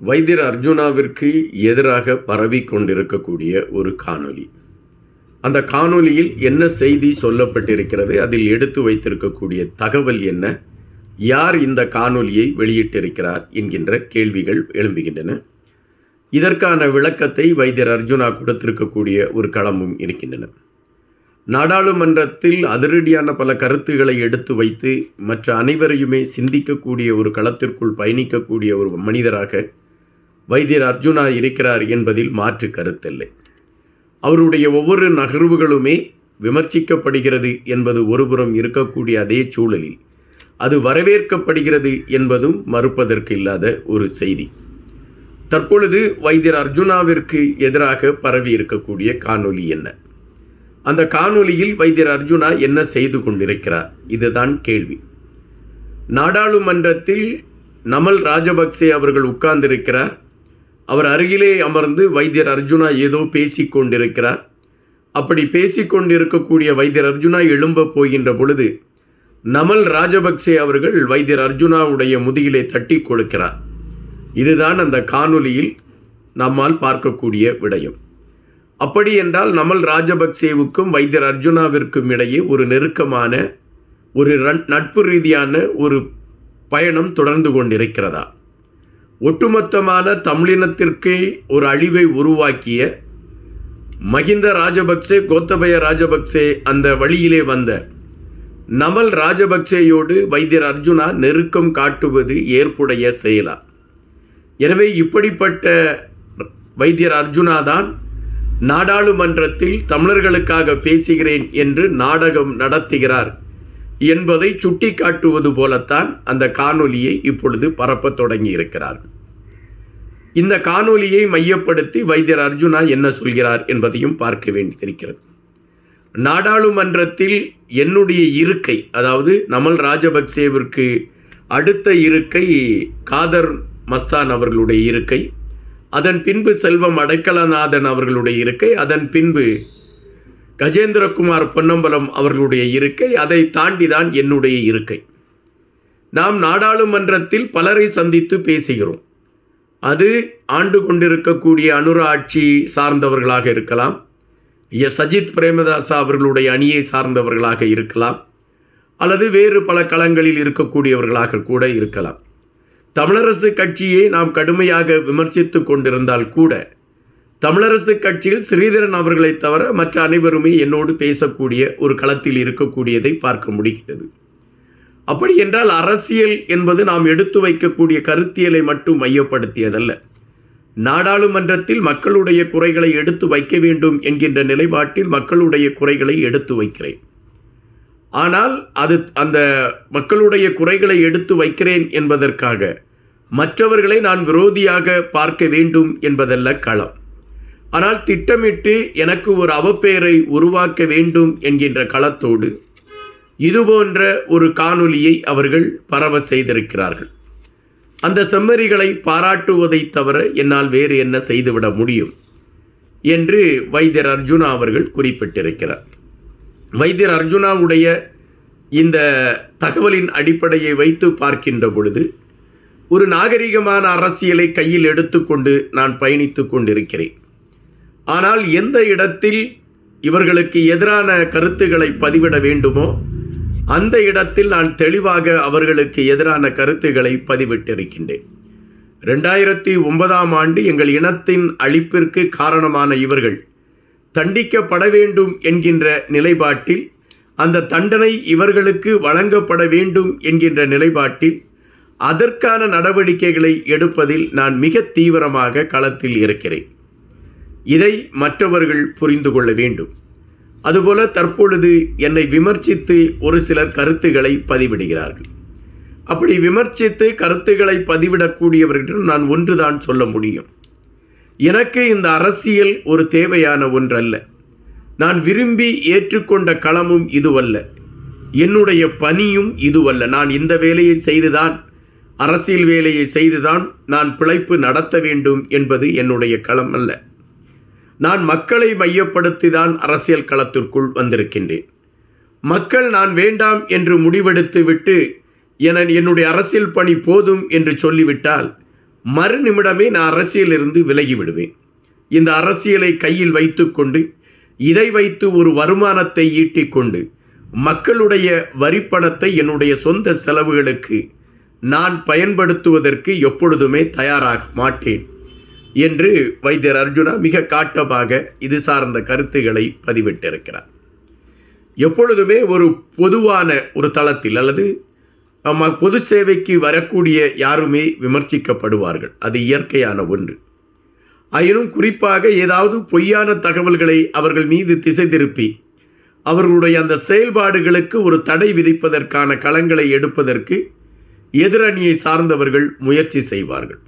வைத்தியர் அர்ஜுனாவிற்கு எதிராக பரவி கொண்டிருக்கக்கூடிய ஒரு காணொலி அந்த காணொலியில் என்ன செய்தி சொல்லப்பட்டிருக்கிறது அதில் எடுத்து வைத்திருக்கக்கூடிய தகவல் என்ன யார் இந்த காணொலியை வெளியிட்டிருக்கிறார் என்கின்ற கேள்விகள் எழும்புகின்றன. இதற்கான விளக்கத்தை வைத்தியர் அர்ஜுனா கொடுத்திருக்கக்கூடிய ஒரு களமும் இருக்கின்றன. நாடாளுமன்றத்தில் அதிரடியான பல கருத்துக்களை எடுத்து வைத்து மற்ற அனைவரையுமே சிந்திக்கக்கூடிய ஒரு களத்திற்குள் பயணிக்கக்கூடிய ஒரு மனிதராக வைத்தியர் அர்ஜுனா இருக்கிறார் என்பதில் மாற்று கருத்தில்லை. அவருடைய ஒவ்வொரு நகர்வுகளுமே விமர்சிக்கப்படுகிறது என்பது ஒருபுறம் இருக்கக்கூடிய அதே சூழலில். அது வரவேற்கப்படுகிறது என்பதும் மறுப்பதற்கு இல்லாத ஒரு செய்தி. தற்பொழுது வைத்தியர் அர்ஜுனாவிற்கு எதிராக பரவி இருக்கக்கூடிய காணொலி என்ன? அந்த காணொலியில் வைத்தியர் அர்ஜுனா என்ன செய்து கொண்டிருக்கிறார்? இதுதான் கேள்வி. நாடாளுமன்றத்தில் நமல் ராஜபக்சே அவர்கள் உட்கார்ந்திருக்கிறார். அவர் அருகிலே அமர்ந்து வைத்தியர் அர்ஜுனா ஏதோ பேசி கொண்டிருக்கிறார் அப்படி பேசிக்கொண்டிருக்கக்கூடிய வைத்தியர் அர்ஜுனா எழும்ப போகின்ற பொழுது நமல் ராஜபக்சே அவர்கள் வைத்தியர் அர்ஜுனாவுடைய முதுகிலே தட்டி கொடுக்கிறார். இதுதான் அந்த காணொலியில் நம்மால் பார்க்கக்கூடிய விடயம். அப்படி என்றால் நமல் ராஜபக்சேவுக்கும் வைத்தியர் அர்ஜுனாவிற்கும் இடையே ஒரு நெருக்கமான ஒரு ரன்- நட்பு ரீதியான ஒரு பயணம் தொடர்ந்து கொண்டிருக்கிறதா? ஒட்டுமொத்தமான தமிழினத்திற்கே ஒரு அழிவை உருவாக்கிய மஹிந்த ராஜபக்சே கோத்தபய ராஜபக்சே அந்த வழியிலே வந்த நமல் ராஜபக்சேயோடு வைத்தியர் அர்ஜுனா நெருக்கம் காட்டுவது ஏற்புடைய செயலா. எனவே இப்படிப்பட்ட வைத்தியர் அர்ஜுனா தான் நாடாளுமன்றத்தில் தமிழர்களுக்காக பேசுகிறேன் என்று நாடகம் நடத்துகிறார். என்பதை சுட்டிக்காட்டுவது போலத்தான் அந்த காணொலியை இப்பொழுது பரப்பத் தொடங்கி இருக்கிறார்கள் இந்த காணொலியை மையப்படுத்தி வைத்தியர் அர்ஜுனா என்ன சொல்கிறார் என்பதையும் பார்க்க வேண்டியிருக்கிறது. நாடாளுமன்றத்தில் என்னுடைய இருக்கை அதாவது நமல் ராஜபக்சேவிற்கு அடுத்த இருக்கை காதர் மஸ்தான் அவர்களுடைய இருக்கை அதன் பின்பு செல்வம் அடைக்கலநாதன் அவர்களுடைய இருக்கை அதன் பின்பு கஜேந்திரகுமார் பொன்னம்பலம் அவர்களுடைய இருக்கை அதை தாண்டி தான் என்னுடைய இருக்கை. நாம் நாடாளுமன்றத்தில் பலரை சந்தித்து பேசுகிறோம். அது ஆண்டு கொண்டிருக்கக்கூடிய அனுரா ஆட்சி சார்ந்தவர்களாக இருக்கலாம். எஸ். சஜித் பிரேமதாசா அவர்களுடைய அணியை சார்ந்தவர்களாக இருக்கலாம். அல்லது வேறு பல களங்களில் இருக்கக்கூடியவர்களாக கூட இருக்கலாம். தமிழரசு கட்சியை நாம் கடுமையாக விமர்சித்து கொண்டிருந்தால் கூட தமிழரசு கட்சியில் ஸ்ரீதரன் அவர்களை தவிர மற்ற அனைவருமே என்னோடு பேசக்கூடிய ஒரு களத்தில் இருக்கக்கூடியதை பார்க்க முடிகிறது. அப்படி என்றால் அரசியல் என்பது நாம் எடுத்து வைக்கக்கூடிய கருத்தியலை மட்டும் மையப்படுத்தியதல்ல. நாடாளுமன்றத்தில் மக்களுடைய குறைகளை எடுத்து வைக்க வேண்டும் என்கின்ற நிலைப்பாட்டில் மக்களுடைய குறைகளை எடுத்து வைக்கிறேன். ஆனால் அது அந்த மக்களுடைய குறைகளை எடுத்து வைக்கிறேன் என்பதற்காக மற்றவர்களை நான் விரோதியாக பார்க்க வேண்டும் என்பதல்ல களம். ஆனால் திட்டமிட்டு எனக்கு ஒரு அவப்பெயரை உருவாக்க வேண்டும் என்கின்ற களத்தோடு இதுபோன்ற ஒரு காணொலியை அவர்கள் பரவ செய்திருக்கிறார்கள். அந்த செம்மறிகளை பாராட்டுவதை தவிர என்னால் வேறு என்ன செய்துவிட முடியும் என்று வைத்தியர் அர்ஜுனா அவர்கள் குறிப்பிட்டிருக்கிறார். வைத்தியர் அர்ஜுனாவுடைய இந்த தகவலின் அடிப்படையை வைத்து பார்க்கின்ற பொழுது ஒரு நாகரிகமான அரசியலை கையில் எடுத்துக்கொண்டு நான் பயணித்து கொண்டிருக்கிறேன். ஆனால் எந்த இடத்தில் இவர்களுக்கு எதிரான கருத்துக்களை பதிவிட வேண்டுமோ அந்த இடத்தில் நான் தெளிவாக அவர்களுக்கு எதிரான கருத்துக்களை பதிவிட்டிருக்கின்றேன். ரெண்டாயிரத்தி ஒன்பதாம் ஆண்டு எங்கள் இனத்தின் அழிப்பிற்கு காரணமான இவர்கள் தண்டிக்கப்பட வேண்டும் என்கின்ற நிலைப்பாட்டில் அந்த தண்டனை இவர்களுக்கு வழங்கப்பட வேண்டும் என்கின்ற நிலைப்பாட்டில் அதற்கான நடவடிக்கைகளை எடுப்பதில் நான் மிக தீவிரமாக களத்தில் இருக்கிறேன். இதை மற்றவர்கள் புரிந்து கொள்ள வேண்டும். அதுபோல தற்பொழுது என்னை விமர்சித்து ஒரு சிலர் கருத்துக்களை பதிவிடுகிறார்கள். அப்படி விமர்சித்து கருத்துக்களை பதிவிடக்கூடியவர்களிடம் நான் ஒன்றுதான் சொல்ல முடியும். எனக்கு இந்த அரசியல் ஒரு தேவையான ஒன்றல்ல. நான் விரும்பி ஏற்றுக்கொண்ட களமும் இதுவல்ல. என்னுடைய பணியும் இதுவல்ல. நான் இந்த வேலையை செய்துதான் அரசியல் வேலையை செய்துதான் நான் பிழைப்பு நடத்த வேண்டும் என்பது என்னுடைய களம் அல்ல. நான் மக்களை மையப்படுத்தி தான் அரசியல் களத்திற்குள் வந்திருக்கின்றேன். மக்கள் நான் வேண்டாம் என்று முடிவெடுத்து விட்டு என என்னுடைய அரசியல் பணி போதும் என்று சொல்லிவிட்டால் மறுநிமிடமே நான் அரசியலிருந்து விலகி விடுவேன் இந்த அரசியலை கையில் வைத்துக்கொண்டு இதை வைத்து ஒரு வருமானத்தை ஈட்டிக்கொண்டு மக்களுடைய வரிப்பணத்தை என்னுடைய சொந்த செலவுகளுக்கு நான் பயன்படுத்துவதற்கு எப்பொழுதுமே தயாராக மாட்டேன். என்று வைத்தியர் அர்ஜுனா மிக காட்டமாக இது சார்ந்த கருத்துக்களை பதிவிட்டிருக்கிறார். எப்பொழுதுமே ஒரு பொதுவான ஒரு தளத்தில் அல்லது ஆமா, பொது சேவைக்கு வரக்கூடிய யாருமே விமர்சிக்கப்படுவார்கள். அது இயற்கையான ஒன்று. ஆயினும் குறிப்பாக ஏதாவது பொய்யான தகவல்களை அவர்கள் மீது திசை திருப்பி அவர்களுடைய அந்த செயல்பாடுகளுக்கு ஒரு தடை விதிப்பதற்கான களங்களை எடுப்பதற்கு எதிரணியை சார்ந்தவர்கள் முயற்சி செய்வார்கள்.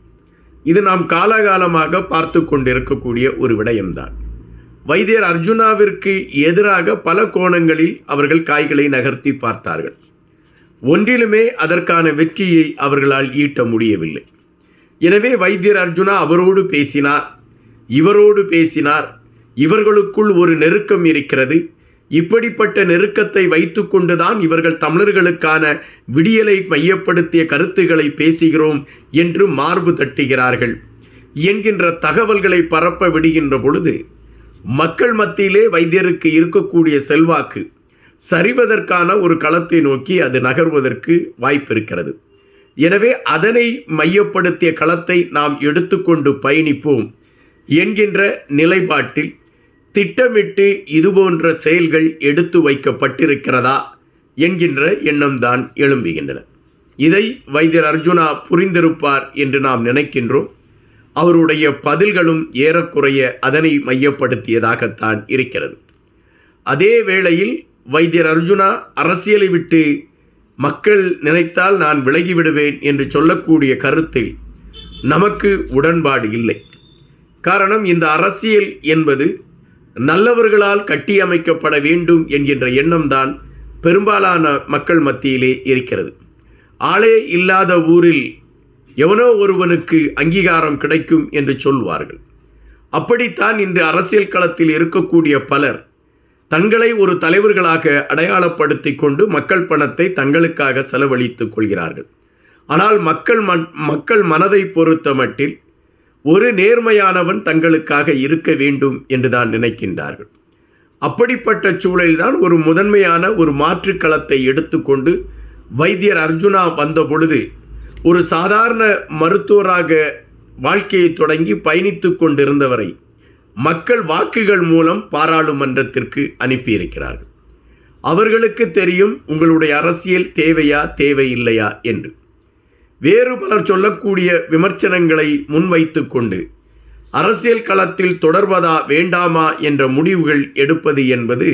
இது நாம் காலகாலமாக பார்த்து கொண்டிருக்கக்கூடிய ஒரு விடயம்தான். வைத்தியர் அர்ஜுனாவிற்கு எதிராக பல கோணங்களில் அவர்கள் காய்களை நகர்த்தி பார்த்தார்கள். ஒன்றிலுமே அதற்கான வெற்றியை அவர்களால் ஈட்ட முடியவில்லை. எனவே வைத்தியர் அர்ஜுனா அவரோடு பேசினார். இவரோடு பேசினார். இவர்களுக்குள் ஒரு நெருக்கம் இருக்கிறது. இப்படிப்பட்ட நெருக்கத்தை வைத்துக்கொண்டுதான் இவர்கள் தமிழர்களுக்கான விடியலை மையப்படுத்திய கருத்துக்களை பேசுகிறோம் என்று மார்பு தட்டுகிறார்கள். என்கின்ற தகவல்களை பரப்ப விடுகின்ற பொழுது மக்கள் மத்தியிலே வைத்தியருக்கு இருக்கக்கூடிய செல்வாக்கு சரிவதற்கான ஒரு களத்தை நோக்கி அது நகர்வதற்கு வாய்ப்பு இருக்கிறது எனவே அதனை மையப்படுத்திய களத்தை நாம் எடுத்துக்கொண்டு பயணிப்போம் என்கின்ற நிலைப்பாட்டில் திட்டமிட்டு இதுபோன்ற செயல்கள் எடுத்து வைக்கப்பட்டிருக்கிறதா என்கின்ற எண்ணம்தான் எழும்புகின்றன. இதை வைத்தியர் அர்ஜுனா புரிந்திருப்பார் என்று நாம் நினைக்கின்றோம். அவருடைய பதில்களும் ஏறக்குறைய அதனை மையப்படுத்தியதாகத்தான் இருக்கிறது. அதே வேளையில் வைத்தியர் அர்ஜுனா அரசியலை விட்டு மக்கள் நினைத்தால் நான் விலகி விடுவேன் என்று சொல்லக்கூடிய கருத்தில் நமக்கு உடன்பாடு இல்லை. காரணம் இந்த அரசியல் என்பது நல்லவர்களால் கட்டியமைக்கப்பட வேண்டும் என்கின்ற எண்ணம்தான் பெரும்பாலான மக்கள் மத்தியிலே இருக்கிறது. ஆளே இல்லாத ஊரில் எவனோ ஒருவனுக்கு அங்கீகாரம் கிடைக்கும் என்று சொல்வார்கள். அப்படித்தான் இன்று அரசியல் களத்தில் இருக்கக்கூடிய பலர் தங்களை ஒரு தலைவர்களாக அடையாளப்படுத்தி கொண்டு மக்கள் பணத்தை தங்களுக்காக செலவழித்துக் கொள்கிறார்கள். ஆனால் மக்கள் மன் மக்கள் மனதை பொறுத்த மட்டில் ஒரு நேர்மையானவன் தங்களுக்காக இருக்க வேண்டும் என்று தான் நினைக்கின்றார்கள். அப்படிப்பட்ட சூழலில்தான் ஒரு முதன்மையான ஒரு மாற்று களத்தை எடுத்துக்கொண்டு வைத்தியர் அர்ஜுனா வந்த பொழுது ஒரு சாதாரண மருத்துவராக வாழ்க்கையை தொடங்கி பயணித்து கொண்டிருந்தவரை மக்கள் வாக்குகள் மூலம் பாராளுமன்றத்திற்கு அனுப்பியிருக்கிறார்கள். அவர்களுக்கு தெரியும் உங்களுடைய அரசியல் தேவையா தேவையில்லையா? என்று. வேறு பலர் சொல்லக்கூடிய விமர்சனங்களை முன்வைத்து கொண்டு அரசியல் களத்தில் தொடர்வதா வேண்டாமா என்ற முடிவுகள் எடுப்பது என்பது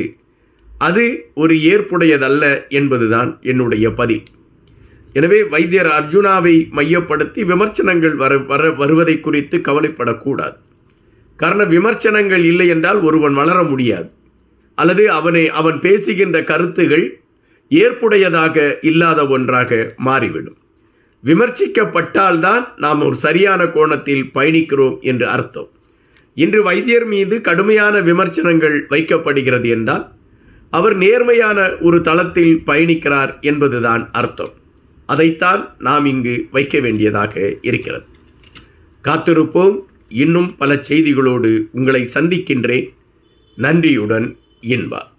அது ஒரு ஏற்புடையதல்ல என்பதுதான் என்னுடைய பதில். எனவே வைத்தியர் அர்ஜுனாவை மையப்படுத்தி விமர்சனங்கள் வர வர வருவதை குறித்து கவலைப்படக்கூடாது. காரணம் விமர்சனங்கள் இல்லை என்றால் ஒருவன் வளர முடியாது. அல்லது அவனை அவன் பேசுகின்ற கருத்துகள் ஏற்புடையதாக இல்லாத ஒன்றாக மாறிவிடும். விமர்சிக்கப்பட்டால்தான் நாம் ஒரு சரியான கோணத்தில் பயணிக்கிறோம் என்று அர்த்தம். இன்று வைத்தியர் மீது கடுமையான விமர்சனங்கள் வைக்கப்படுகிறது என்றால் அவர் நேர்மையான ஒரு தளத்தில் பயணிக்கிறார் என்பதுதான் அர்த்தம். அதைத்தான் நாம் இங்கு வைக்க வேண்டியதாக இருக்கிறது. காத்திருப்போம். இன்னும் பல செய்திகளோடு உங்களை சந்திக்கின்றேன். நன்றியுடன் இன்பா.